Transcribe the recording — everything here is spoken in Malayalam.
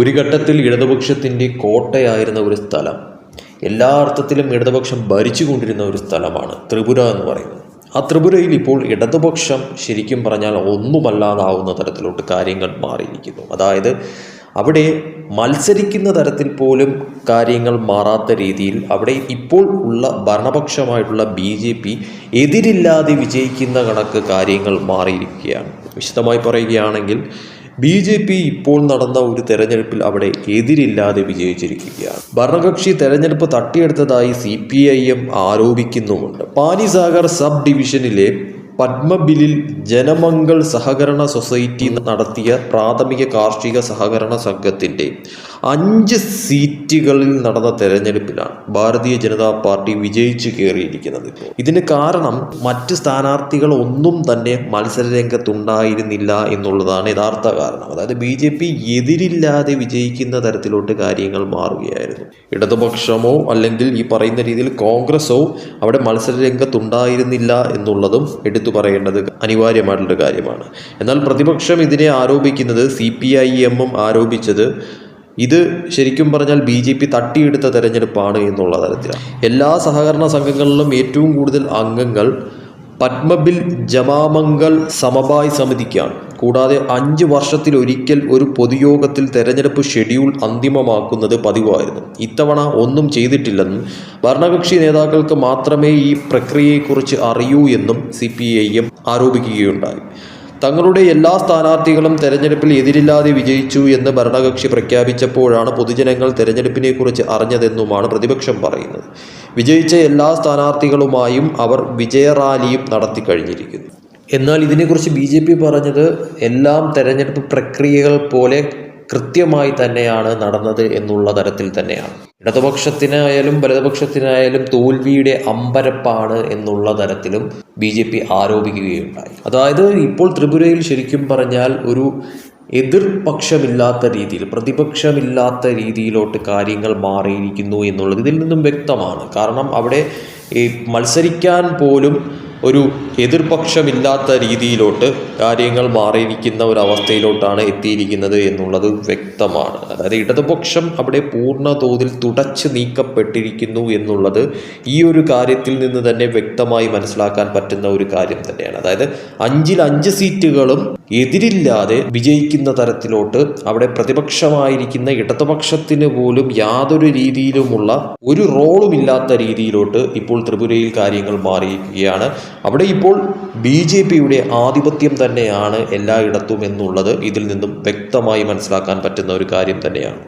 ഒരു ഘട്ടത്തിൽ ഇടതുപക്ഷത്തിന്റെ കോട്ടയായിരുന്ന ഒരു സ്ഥലം. എല്ലാ അർത്ഥത്തിലും ഇടതുപക്ഷം ഭരിച്ചുകൊണ്ടിരുന്ന ഒരു സ്ഥലമാണ് ത്രിപുര എന്ന് പറയുന്നത്. ആ ത്രിപുരയിൽ ഇപ്പോൾ ഇടതുപക്ഷം ശരിക്കും പറഞ്ഞാൽ ഒന്നുമല്ലാതാവുന്ന തരത്തിലോട്ട് കാര്യങ്ങൾ മാറിയിരിക്കുന്നു. അതായത് അവിടെ മത്സരിക്കുന്ന തരത്തിൽ പോലും കാര്യങ്ങൾ മാറാത്ത രീതിയിൽ അവിടെ ഇപ്പോൾ ഉള്ള ഭരണപക്ഷമായിട്ടുള്ള ബി ജെ പി എതിരില്ലാതെ വിജയിക്കുന്ന കണക്ക് കാര്യങ്ങൾ മാറിയിരിക്കുകയാണ്. വിശദമായി പറയുകയാണെങ്കിൽ ബി ജെ പി ഇപ്പോൾ നടന്ന ഒരു തെരഞ്ഞെടുപ്പിൽ അവിടെ എതിരില്ലാതെ വിജയിച്ചിരിക്കുകയാണ്. ഭരണകക്ഷി തെരഞ്ഞെടുപ്പ് തട്ടിയെടുത്തതായി സി പി ഐ എം ആരോപിക്കുന്നുമുണ്ട്. പാനിസാഗർ സബ് ഡിവിഷനിലെ പത്മബിലിൽ ജനമംഗൾ സഹകരണ സൊസൈറ്റി നടത്തിയ പ്രാഥമിക കാർഷിക സഹകരണ സംഘത്തിന്റെ അഞ്ച് സീറ്റുകളിൽ നടന്ന തെരഞ്ഞെടുപ്പിലാണ് ഭാരതീയ ജനതാ പാർട്ടി വിജയിച്ചു കയറിയിരിക്കുന്നത്. ഇതിന് കാരണം മറ്റ് സ്ഥാനാർത്ഥികൾ ഒന്നും തന്നെ മത്സര രംഗത്തുണ്ടായിരുന്നില്ല എന്നുള്ളതാണ് യഥാർത്ഥ കാരണം. അതായത് ബി ജെ പി എതിരില്ലാതെ വിജയിക്കുന്ന തരത്തിലോട്ട് കാര്യങ്ങൾ മാറുകയായിരുന്നു. ഇടതുപക്ഷമോ അല്ലെങ്കിൽ ഈ പറയുന്ന രീതിയിൽ കോൺഗ്രസോ അവിടെ മത്സര രംഗത്തുണ്ടായിരുന്നില്ല എന്നുള്ളതും എടുത്തു പറയേണ്ടത് അനിവാര്യമായിട്ടുള്ള കാര്യമാണ്. എന്നാൽ പ്രതിപക്ഷം ഇതിനെ ആരോപിക്കുന്നത് സി പി ഐ എമ്മും ആരോപിച്ചത് ഇത് ശരിക്കും പറഞ്ഞാൽ ബി ജെ പി തട്ടിയെടുത്ത തെരഞ്ഞെടുപ്പാണ് എന്നുള്ള തരത്തിലാണ്. എല്ലാ സഹകരണ സംഘങ്ങളിലും ഏറ്റവും കൂടുതൽ അംഗങ്ങൾ പത്മബിൽ ജമാമംഗൽ സമബായ് സമിതിക്കാണ്. കൂടാതെ അഞ്ച് വർഷത്തിലൊരിക്കൽ ഒരു പൊതുയോഗത്തിൽ തെരഞ്ഞെടുപ്പ് ഷെഡ്യൂൾ അന്തിമമാക്കുന്നത് പതിവായിരുന്നു. ഇത്തവണ ഒന്നും ചെയ്തിട്ടില്ലെന്നും ഭരണകക്ഷി നേതാക്കൾക്ക് മാത്രമേ ഈ പ്രക്രിയയെക്കുറിച്ച് അറിയൂ എന്നും സി പി ഐ ആരോപിക്കുകയുണ്ടായി. തങ്ങളുടെ എല്ലാ സ്ഥാനാർത്ഥികളും തെരഞ്ഞെടുപ്പിൽ എതിരില്ലാതെ വിജയിച്ചു എന്ന് ഭരണകക്ഷി പ്രഖ്യാപിച്ചപ്പോഴാണ് പൊതുജനങ്ങൾ തെരഞ്ഞെടുപ്പിനെക്കുറിച്ച് അറിഞ്ഞതെന്നുമാണ് പ്രതിപക്ഷം പറയുന്നത്. വിജയിച്ച എല്ലാ സ്ഥാനാർത്ഥികളുമായും അവർ വിജയറാലിയും നടത്തി കഴിഞ്ഞിരിക്കുന്നു എന്നാൽ ഇതിനെക്കുറിച്ച് ബി ജെ പി പറഞ്ഞത് എല്ലാം തെരഞ്ഞെടുപ്പ് പ്രക്രിയകൾ പോലെ കൃത്യമായി തന്നെയാണ് നടന്നത് എന്നുള്ള തരത്തിൽ തന്നെയാണ്. ഇടതുപക്ഷത്തിനായാലും വലതുപക്ഷത്തിനായാലും തോൽവിയുടെ അമ്പരപ്പാണ് എന്നുള്ള തരത്തിലും ബി ജെ പി ആരോപിക്കുകയുണ്ടായി. അതായത് ഇപ്പോൾ ത്രിപുരയിൽ ശരിക്കും പറഞ്ഞാൽ ഒരു എതിർപക്ഷമില്ലാത്ത രീതിയിൽ പ്രതിപക്ഷമില്ലാത്ത രീതിയിലോട്ട് കാര്യങ്ങൾ മാറിയിരിക്കുന്നു എന്നുള്ളത് ഇതിൽ നിന്നും വ്യക്തമാണ്. കാരണം അവിടെ മത്സരിക്കാൻ പോലും ഒരു എതിർപക്ഷമില്ലാത്ത രീതിയിലോട്ട് കാര്യങ്ങൾ മാറിയിരിക്കുന്ന ഒരവസ്ഥയിലോട്ടാണ് എത്തിയിരിക്കുന്നത് എന്നുള്ളത് വ്യക്തമാണ്. അതായത് ഇടതുപക്ഷം അവിടെ പൂർണ തോതിൽ തുടച്ചു നീക്കപ്പെട്ടിരിക്കുന്നു എന്നുള്ളത് ഈ ഒരു കാര്യത്തിൽ നിന്ന് തന്നെ വ്യക്തമായി മനസ്സിലാക്കാൻ പറ്റുന്ന ഒരു കാര്യം തന്നെയാണ്. അതായത് അഞ്ചിൽ അഞ്ച് സീറ്റുകളും എതിരില്ലാതെ വിജയിക്കുന്ന തരത്തിലോട്ട് അവിടെ പ്രതിപക്ഷമായിരിക്കുന്ന ഇടതുപക്ഷത്തിന് പോലും യാതൊരു രീതിയിലുമുള്ള ഒരു റോളും ഇല്ലാത്ത രീതിയിലോട്ട് ഇപ്പോൾ ത്രിപുരയിൽ കാര്യങ്ങൾ മാറിയിരിക്കുകയാണ്. അവിടെ ഇപ്പോൾ ബി ജെ പിയുടെ ആധിപത്യം തന്നെയാണ് എല്ലായിടത്തും എന്നുള്ളത് ഇതിൽ നിന്നും വ്യക്തമായി മനസ്സിലാക്കാൻ പറ്റുന്ന ഒരു കാര്യം തന്നെയാണ്.